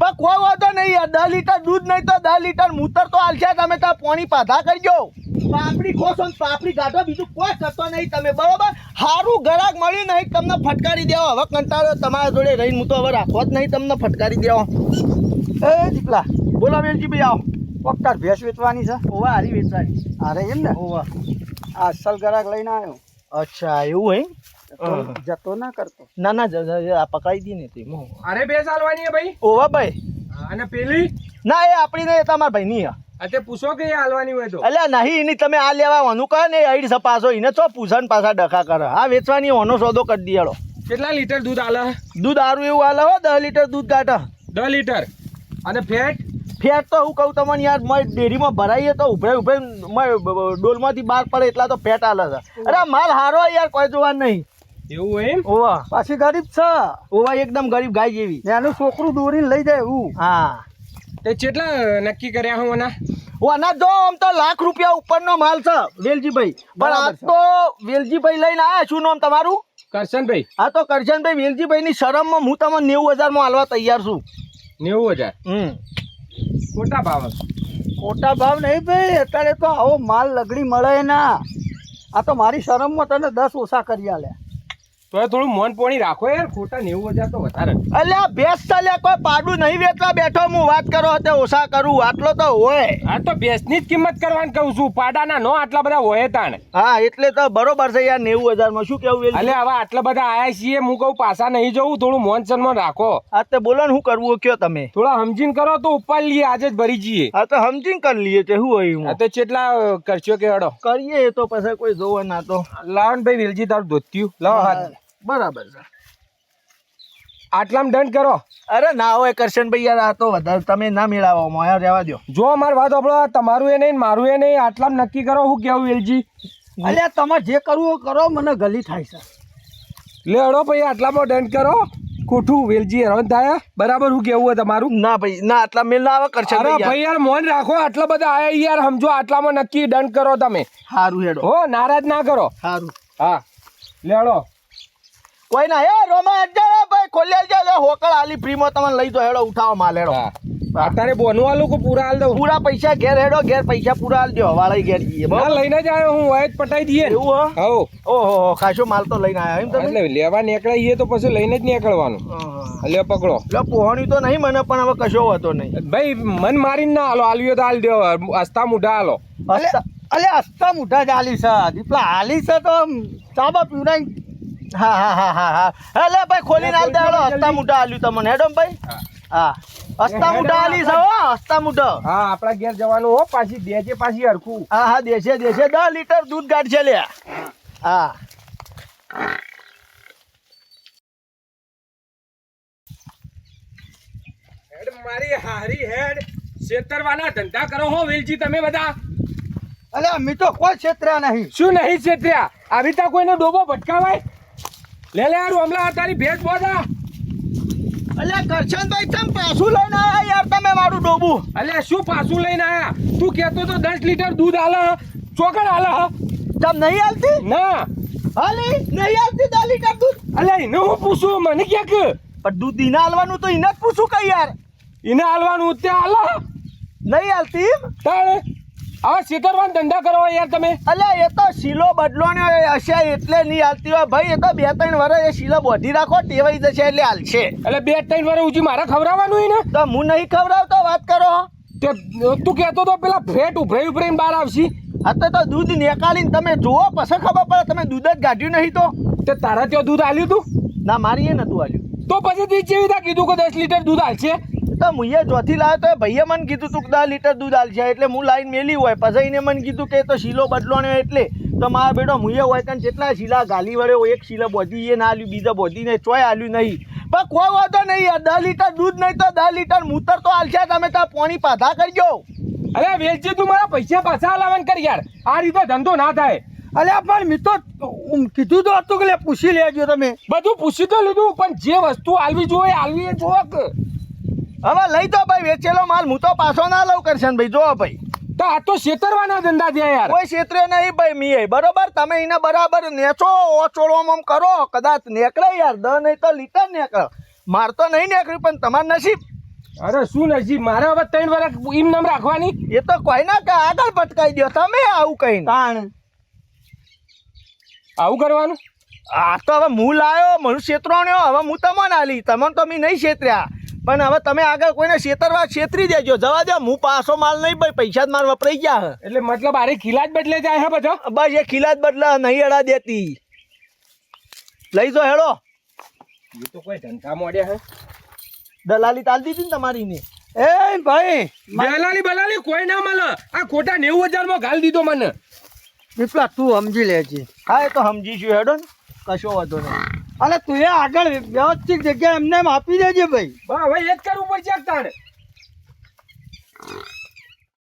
પણ કોઈ વાંધો નહીં યાર દસ લીટર દૂધ નહીં તો દસ લીટર મૂતર તો હાલશે તમે તો પોણી પાધા કરજો પાપડી ખોશો પાપડી કાઢો બીજું કોઈ થતો નહીં તમે બરોબર? સારું ગરાક મળ્યું નહીં તમને ફટકારી દેવો. હવે કંટાળો તમારા જોડે રહીને હું તો હવે રાખો જ નહીં તમને ફટકારી દેવો. એ દીપલા બોલો વેલજી ભાઈ આવો. પક્કા ભેંસ વેચવાની છે? ઓવા હારી વેચવાની. અરે એમ ને? ઓવા. આ અસલ ગરાક લઈને આવ્યો. અચ્છા એવું હે તો જતો ના કરતો. ના ના પકડાઈ દી ને તે અરે બે ચાલવાની હે ભાઈ. ઓવા ભાઈ. અને પેલી? ના એ આપણી નહીં તમારા ભાઈ નહીં આ તે પૂછો કે એ હાલવાની હોય તો. અલ્યા નહીં એની તમે આ લેવા ઓનું કહે ને આઈડ સપાસો એને ચો પૂછન પાછા ડખા કરે. આ વેચવાની ઓનો સોદો કરી દિયાળો કેટલા લીટર દૂધ આલે? દૂધ આરું એવું આલે હો દસ લીટર દૂધ કાઢે દસ લીટર. અને ફેટ? ફેટ તો હું કહું તમને યાર મારી ડેરીમાં ભરાઈએ તો ઉભરે ઉભરે મારી બ- બ- ડોલમાંથી બહાર પડે એટલા તો ફેટ આલે છે. અરે માલ હારો યાર કોઈ જોવા નહીં. એવું એમ? ઓવા. પાછી ગરીબ છે. ઓવા એકદમ ગરીબ ગાય જેવી. એનું છોકરું દોરીને લઈ જાય એવું. હા. તે કેટલા નક્કી કર્યા હું એના ઓના જો આમ તો લાખ રૂપિયા ઉપરનો માલ છે વેલજીભાઈ. પણ આ તો વેલજીભાઈ લઈને આયા શું નામ તમારું? કરશનભાઈ? આ તો કરશનભાઈ વેલજીભાઈની શરમમાં હું તમને નેવું હજારમાં હાલવા તૈયાર છું. નેવું હજાર? હમ. ખોટા ભાવ ખોટા ભાવ નહીં ભાઈ, અત્યારે તો આવો માલ લગડી મળે ના આ તો મારી શરમમાં તને દસ ઓછા કરી આલ્યા તો થોડું મન પોણી રાખો યાર ખોટા નેવું હજાર તો વધારે અલ્યા ભેંસ અલ્યા કોઈ પાડું નહીં વેચવા બેઠો હું વાત કરો તે ઓછા કરું આટલો તો હોય. આ તો બેસની જ કિંમત કરવાની કહું છું પાડાના નો આટલા બધા હોય તાણે. હા એટલે તો બરોબર છે યાર નેવું હજારમાં શું કેવું? એટલે હવે આટલા બધા આયા છીએ હું કહું પાછા નહીં જવું થોડું મોન સન્માન રાખો. આ તે બોલો ને શું કરવું કયો તમે? થોડા સમજીને કરો તો ઉપર લઈએ આજે જ ભરી જઈએ. આ તો સમજીને કરી લઈએ તે શું હોય હા. તો કેટલા કરશો કે અડો? કરીએ તો પછી કોઈ જોવા ના તો. લાવન ભાઈ વેલજી તારું ધોત્યું. લાવ હાથ. બરાબર છે. આટલામાં દંડ કરો. અરે ના હોય કરશન ભાઈ યાર આ તો વધારે તમે ના મેળાવો મોયા રહેવા દો જો અમારે વાત આપણો તમારું એ નહીં મારું એ નહીં આટલામાં નક્કી કરો હું કેવું વેલજી અલ્યા તમે જે કરવું કરો મને ગલી થાય છે. લે હડો ભાઈ આટલામાં દંડ કરો. ખોટું વેલજી હેરાન થાય બરાબર હું કેવું હોય તમારું? ના ભાઈ ના આટલા મેલ ના આવે કરશે અરે ભાઈ યાર. મોન રાખો આટલા બધા આયા યાર સમજો આટલામાં નક્કી દંડ કરો તમે. સારું હેડો. હો નારાજ ના કરો. હારું. હા. લે હડો કોઈ ના એ રોમા અડજો ભાઈ ખોલે લે હોકળ આલી ફ્રીમાં તમને લઈ દો હેડો ઉઠાવો માલ હેડો. હા. અત્યારે બોનું આલું કે પૂરા હાલ દઉં. પૂરા પૈસા ઘેર હેડો ઘેર પૈસા પૂરા આલ દો વાળા ઘેર જઈએ. બરાબર? લઈને જ આવ્યો હું. વાયત પટાઈ દઈએ. એવું હો? ઓહો હો, ખાસો માલ તો લઈને આવ્યો એમ તમે? લેવા નીકળાઈએ તો પછી લઈને જ નીકળવાનું. લે પકડો. એટલે પોહણી તો નહીં મને પણ હવે કશો હતો નહીં. ભાઈ મન મારીને ના હાલો. હાલ્યો તો હાલ દો હસ્તા મુઢા હાલો. અસ્તા- અલ્યા હસતા મોઢા જ આલી છે. દીપલા આલી છે તો ચાબા પીવડાઈ હા હા હા હા હા. એટલે ભાઈ ખોલીને હાલ દે હેડો હસ્તા મુઢા આલ્યું તમને. હેડો ભાઈ. હા. હસ્તા મુઢા આલી છે હો હસ્તા મુઢા હા આપણા ઘેર જવાનું હો પાછી દેજે પાછી હરખું. હા હા દેશે દેશે દસ લીટર દૂધ કાઢશે લે. હા. હેડ મારી હારી હેડ. છેતરવાના ધંધા કરો હો વેલજી તમે બધા. અલે અમે તો કોઈ ક્ષેત્રા નહીં. શું નહીં છેતર્યા આવી રીતે કોઈનો ડોબો ભટકાવાય? લે લે યાર હમણાં તારી ભેટ બોધા અલ્યા કરશનભાઈ તમે પાછું લઈને આવ્યા યાર તમે મારું ડોબું. અલે શું પાછું લઈને આયા? તું કહેતો તો દસ લીટર દૂધ આલે. ચોકડ આલે. તમ નહીં હાલતી ના. હાલી નહીં હાલતી દસ લીટર દૂધ? અલે એને હું પૂછું? મને ક્યાંક? પણ દૂધ ઈને હાલવાનું તો એને જ પૂછું કઈ યાર. એને હાલવાનું તે હાલે નહીં હાલતી એમ? હવે છેતરવાના ધંધા કરો યાર તમે. અલ્યા એ તો શીલો બદલવાનો હશે એટલે નહીં હાલતી હોય. ભાઈ એ તો બે ત્રણ વર્ષ એ શીલો બોધી રાખો ટેવાઈ જશે એટલે હાલશે. એટલે બે ત્રણ વાર ઉજી મારે ખવડાવવાનું ને? તો હું નહીં ખવડાવતો વાત કરો. તે તું કહેતો તો પેલા ફેટ ઉભરાઈ ઉભરાઈને બહાર આવશી. અત્યારે તો દૂધ નેકાળીને તમે જુઓ પછી ખબર પડે તમે દૂધ જ કાઢ્યું નહીં તો. તે તારા ત્યાં દૂધ આલ્યું તું? ના મારી એ નતું આલ્યું. તો પછી તી જેવી કીધું કે દસ લીટર દૂધ હાલશે તો મુઈએ જોથી લાવ્યો તો ભાઈએ મને કીધું તું દસ લીટર દૂધ હાલશે એટલે હું લાઈન મેલી હોય. પછી એને મને કીધું કે તો શીલો બદલવાનો એટલે. તો મારા બેટો મુઈએ હોય કારણ જેટલા શીલા ગાલી વળે એક શીલા બોધી એ ના આલ્યું બીજા નહીં ચોય આલ્યું નહીં. પણ કોઈ વાંધો નહીં દસ લીટર દૂધ નહીં તો દસ લીટર મૂતર તો હાલશે તમે ત્યાં પોણી પાધા કરજો. અરે વેચજે તું મારા પૈસા પાછા હલાવન કર યાર. આ રીતે ધંધો ના થાય. અલે પણ મિત્રો કીધું તો હતું કે લે પૂછી લેજો તમે. બધું પૂછી તો લીધું પણ જે વસ્તુ આલવી જોઈએ આલવી એ જોવો કે હવે લઈ દો ભાઈ વેચેલો માલ. હું તો પાછો ના લઉં કરશે ભાઈ. જો ભાઈ. તો આ તો છેતરવાના ધંધા થયા યાર. કોઈ ક્ષેત્રે નહીં ભાઈ મીએ બરોબર? તમે એને બરાબર નેચો ઓચોળવામાં કરો. કદાચ નીકળે યાર. દ નહીં તો લીટર નીકળે. માર તો નહીં નીકળ્યું પણ તમાર નસીબ. અરે શું નસીબ? મારે હવે ત્રણ વર્ષ ઈમ નામ રાખવાની. એ તો કોઈ ના કે આગળ પટકાઈ દો તમે આવું કઈ તાણ. આવું કરવાનું? આ તો હવે હું લાયો મને છેતરાણ્યો હવે હું તમને આલી. તમને તો મેં નહીં છેતર્યા પણ હવે તમે આગળ કોઈને છેતરવા છેતરી દેજો. જવા દો. હું પાછો માલ નહીં ભાઈ પૈસા જ માર વપરાઈ ગયા હે. એટલે મતલબ આરે ખીલા જ બદલે જાય હે બધો? બસ એ ખીલા જ બદલા નહીં અડા દેતી. લઈ જો હેડો એ તો કોઈ ધંધા મોડ્યા હે. દલાલી તાલ દીધી ને તમારી ને એ ભાઈ દલાલી બલાલી કોઈ ના મળે. આ ખોટા નેવું હજારમાં ગાલ દીધો મને. વિપ્લા તું સમજી લેજે. હા એ તો સમજીશું. હેડો ને. કશો વાંધો નહીં. અને તું આગળ વ્યવસ્થિત જગ્યા એમને એમ આપી દેજે ભાઈ. હવે એ જ કરવું પડશે તાણે.